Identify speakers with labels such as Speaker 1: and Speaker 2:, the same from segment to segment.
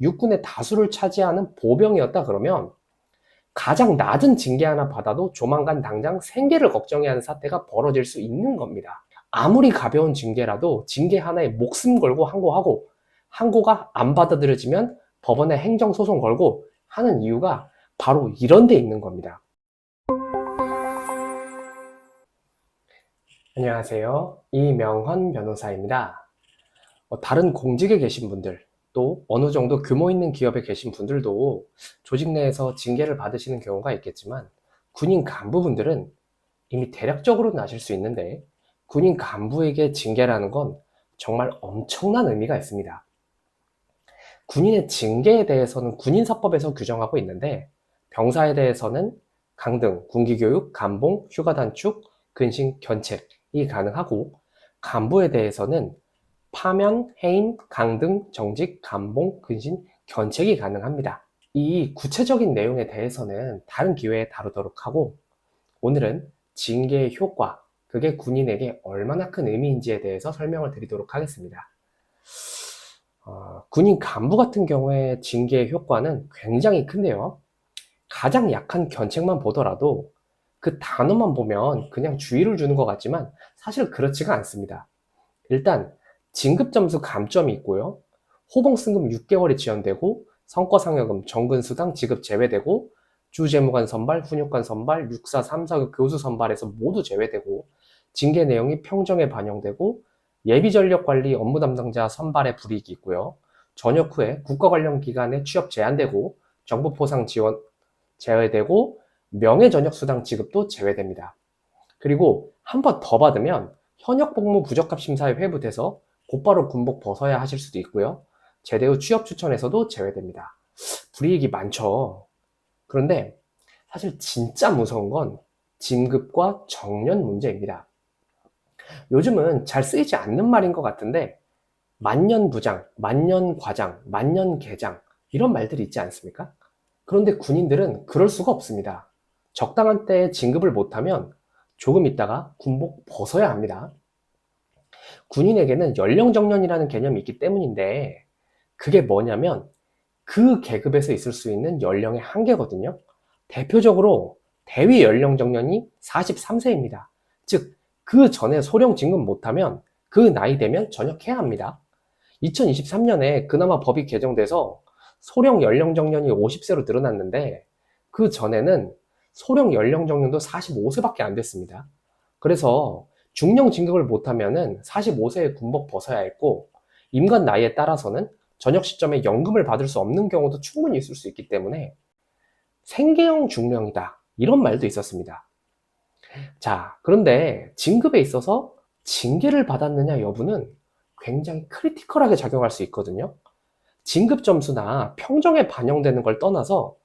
Speaker 1: 육군의 다수를 차지하는 보병이었다 그러면 가장 낮은 징계 하나 받아도 조만간 당장 생계를 걱정해야 하는 사태가 벌어질 수 있는 겁니다. 아무리 가벼운 징계라도 징계 하나에 목숨 걸고 항고하고 항고가 안 받아들여지면 법원에 행정소송 걸고 하는 이유가 바로 이런 데 있는 겁니다. 안녕하세요. 이명헌 변호사입니다. 어, 다른 공직에 계신 분들, 또 어느 정도 규모 있는 기업에 계신 분들도 조직 내에서 징계를 받으시는 경우가 있겠지만 군인 간부분들은 이미 대략적으로는 아실 수 있는데 군인 간부에게 징계라는 건 정말 엄청난 의미가 있습니다. 군인의 징계에 대해서는 군인사법에서 규정하고 있는데 병사에 대해서는 강등, 군기교육, 감봉, 휴가 단축, 근신, 견책이 가능하고 간부에 대해서는 파면, 해임, 강등, 정직, 감봉, 근신, 견책이 가능합니다. 이 구체적인 내용에 대해서는 다른 기회에 다루도록 하고 오늘은 징계의 효과, 그게 군인에게 얼마나 큰 의미인지에 대해서 설명을 드리도록 하겠습니다. 어, 군인 간부 같은 경우에 징계의 효과는 굉장히 큰데요. 가장 약한 견책만 보더라도 그 단어만 보면 그냥 주의를 주는 것 같지만 사실 그렇지가 않습니다. 일단 진급 점수 감점이 있고요. 호봉승금 6개월이 지연되고 성과상여금, 정근수당 지급 제외되고 주재무관 선발, 훈육관 선발, 육사, 삼사급 교수 선발에서 모두 제외되고 징계 내용이 평정에 반영되고 예비전력관리 업무 담당자 선발에 불이익이 있고요. 전역 후에 국가 관련 기관에 취업 제한되고 정부 포상 지원 제외되고 명예 전역 수당 지급도 제외됩니다. 그리고 한 번 더 받으면 현역 복무 부적합 심사에 회부돼서 곧바로 군복 벗어야 하실 수도 있고요. 제대 후 취업 추천에서도 제외됩니다. 불이익이 많죠. 그런데 사실 진짜 무서운 건 진급과 정년 문제입니다. 요즘은 잘 쓰이지 않는 말인 것 같은데 만년 부장, 만년 과장, 만년 계장 이런 말들이 있지 않습니까? 그런데 군인들은 그럴 수가 없습니다. 적당한 때에 진급을 못하면 조금 있다가 군복 벗어야 합니다. 군인에게는 연령 정년이라는 개념이 있기 때문인데 그게 뭐냐면 그 계급에서 있을 수 있는 연령의 한계거든요. 대표적으로 대위 연령 정년이 43세입니다. 즉, 그 전에 소령 진급 못하면 그 나이 되면 전역해야 합니다. 2023년에 그나마 법이 개정돼서 소령 연령 정년이 50세로 늘어났는데 그 전에는 소령 연령 정년도 45세밖에 안 됐습니다. 그래서 중령 진급을 못하면은 45세에 군복 벗어야 했고 임관 나이에 따라서는 전역 시점에 연금을 받을 수 없는 경우도 충분히 있을 수 있기 때문에 생계형 중령이다 이런 말도 있었습니다. 자 그런데 진급에 있어서 징계를 받았느냐 여부는 굉장히 크리티컬하게 작용할 수 있거든요. 진급 점수나 평정에 반영되는 걸 떠나서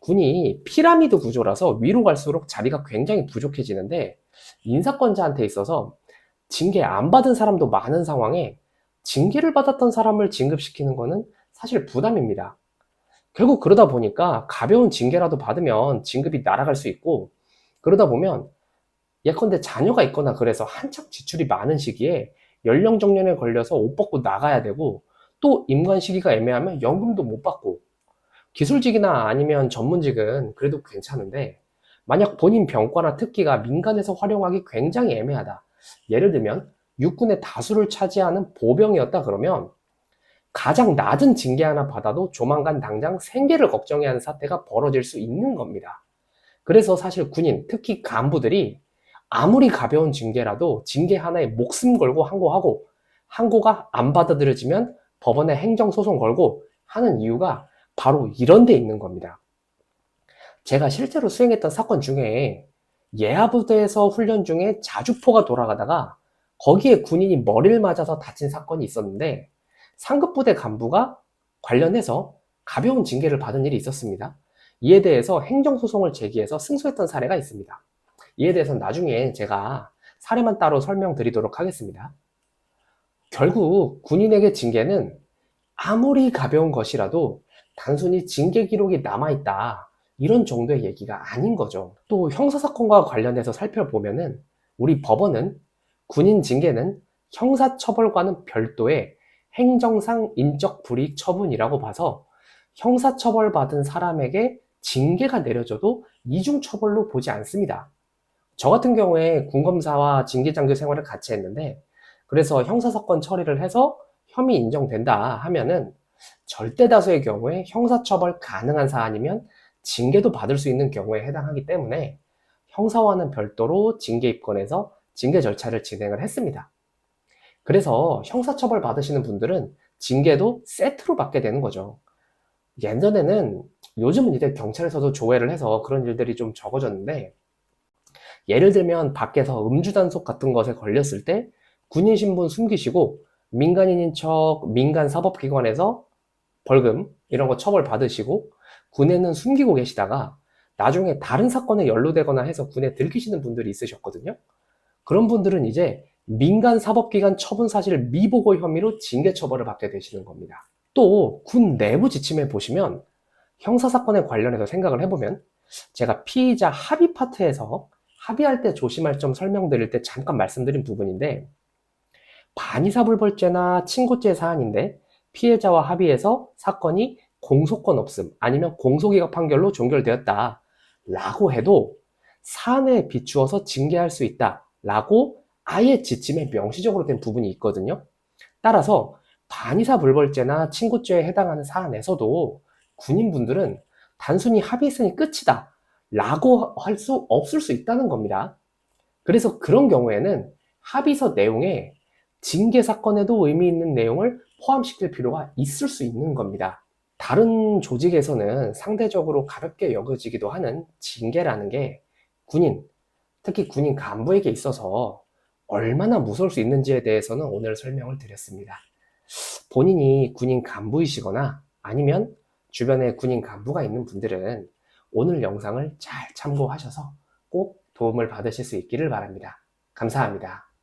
Speaker 1: 군이 피라미드 구조라서 위로 갈수록 자리가 굉장히 부족해지는데 인사권자한테 있어서 징계 안 받은 사람도 많은 상황에 징계를 받았던 사람을 진급시키는 거는 사실 부담입니다. 결국 그러다 보니까 가벼운 징계라도 받으면 진급이 날아갈 수 있고 그러다 보면 예컨대 자녀가 있거나 그래서 한창 지출이 많은 시기에 연령 정년에 걸려서 옷 벗고 나가야 되고 또 임관 시기가 애매하면 연금도 못 받고 기술직이나 아니면 전문직은 그래도 괜찮은데 만약 본인 병과나 특기가 민간에서 활용하기 굉장히 애매하다. 예를 들면 육군의 다수를 차지하는 보병이었다 그러면 가장 낮은 징계 하나 받아도 조만간 당장 생계를 걱정해야 하는 사태가 벌어질 수 있는 겁니다. 그래서 사실 군인, 특히 간부들이 아무리 가벼운 징계라도 징계 하나에 목숨 걸고 항고하고 항고가 안 받아들여지면 법원에 행정소송 걸고 하는 이유가 바로 이런 데 있는 겁니다. 제가 실제로 수행했던 사건 중에 예하부대에서 훈련 중에 자주포가 돌아가다가 거기에 군인이 머리를 맞아서 다친 사건이 있었는데 상급 부대 간부가 관련해서 가벼운 징계를 받은 일이 있었습니다. 이에 대해서 행정소송을 제기해서 승소했던 사례가 있습니다. 이에 대해서는 나중에 제가 사례만 따로 설명드리도록 하겠습니다. 결국 군인에게 징계는 아무리 가벼운 것이라도 단순히 징계 기록이 남아있다. 이런 정도의 얘기가 아닌 거죠. 또 형사사건과 관련해서 살펴보면은 우리 법원은 군인 징계는 형사처벌과는 별도의 행정상 인적 불이익 처분이라고 봐서 형사처벌 받은 사람에게 징계가 내려져도 이중처벌로 보지 않습니다. 저 같은 경우에 군검사와 징계장교 생활을 같이 했는데 그래서 형사사건 처리를 해서 혐의 인정된다 하면은 절대 다수의 경우에 형사처벌 가능한 사안이면 징계도 받을 수 있는 경우에 해당하기 때문에 형사와는 별도로 징계 입건해서 징계 절차를 진행을 했습니다. 그래서 형사처벌 받으시는 분들은 징계도 세트로 받게 되는 거죠. 예전에는 요즘은 이제 경찰에서도 조회를 해서 그런 일들이 좀 적어졌는데 예를 들면 밖에서 음주 단속 같은 것에 걸렸을 때 군인 신분 숨기시고 민간인인 척 민간 사법기관에서 벌금 이런 거 처벌 받으시고 군에는 숨기고 계시다가 나중에 다른 사건에 연루되거나 해서 군에 들키시는 분들이 있으셨거든요. 그런 분들은 이제 민간 사법기관 처분 사실 미보고 혐의로 징계 처벌을 받게 되시는 겁니다. 또 군 내부 지침에 보시면 형사 사건에 관련해서 생각을 해보면 제가 피의자 합의 파트에서 합의할 때 조심할 점 설명드릴 때 잠깐 말씀드린 부분인데 반의사불벌죄나 친고죄 사안인데 피해자와 합의해서 사건이 공소권 없음 아니면 공소기각 판결로 종결되었다 라고 해도 사안에 비추어서 징계할 수 있다 라고 아예 지침에 명시적으로 된 부분이 있거든요. 따라서 반의사 불벌죄나 친고죄에 해당하는 사안에서도 군인분들은 단순히 합의했으니 끝이다 라고 할 수 없을 수 있다는 겁니다. 그래서 그런 경우에는 합의서 내용에 징계 사건에도 의미 있는 내용을 포함시킬 필요가 있을 수 있는 겁니다. 다른 조직에서는 상대적으로 가볍게 여겨지기도 하는 징계라는 게 군인, 특히 군인 간부에게 있어서 얼마나 무서울 수 있는지에 대해서는 오늘 설명을 드렸습니다. 본인이 군인 간부이시거나 아니면 주변에 군인 간부가 있는 분들은 오늘 영상을 잘 참고하셔서 꼭 도움을 받으실 수 있기를 바랍니다. 감사합니다.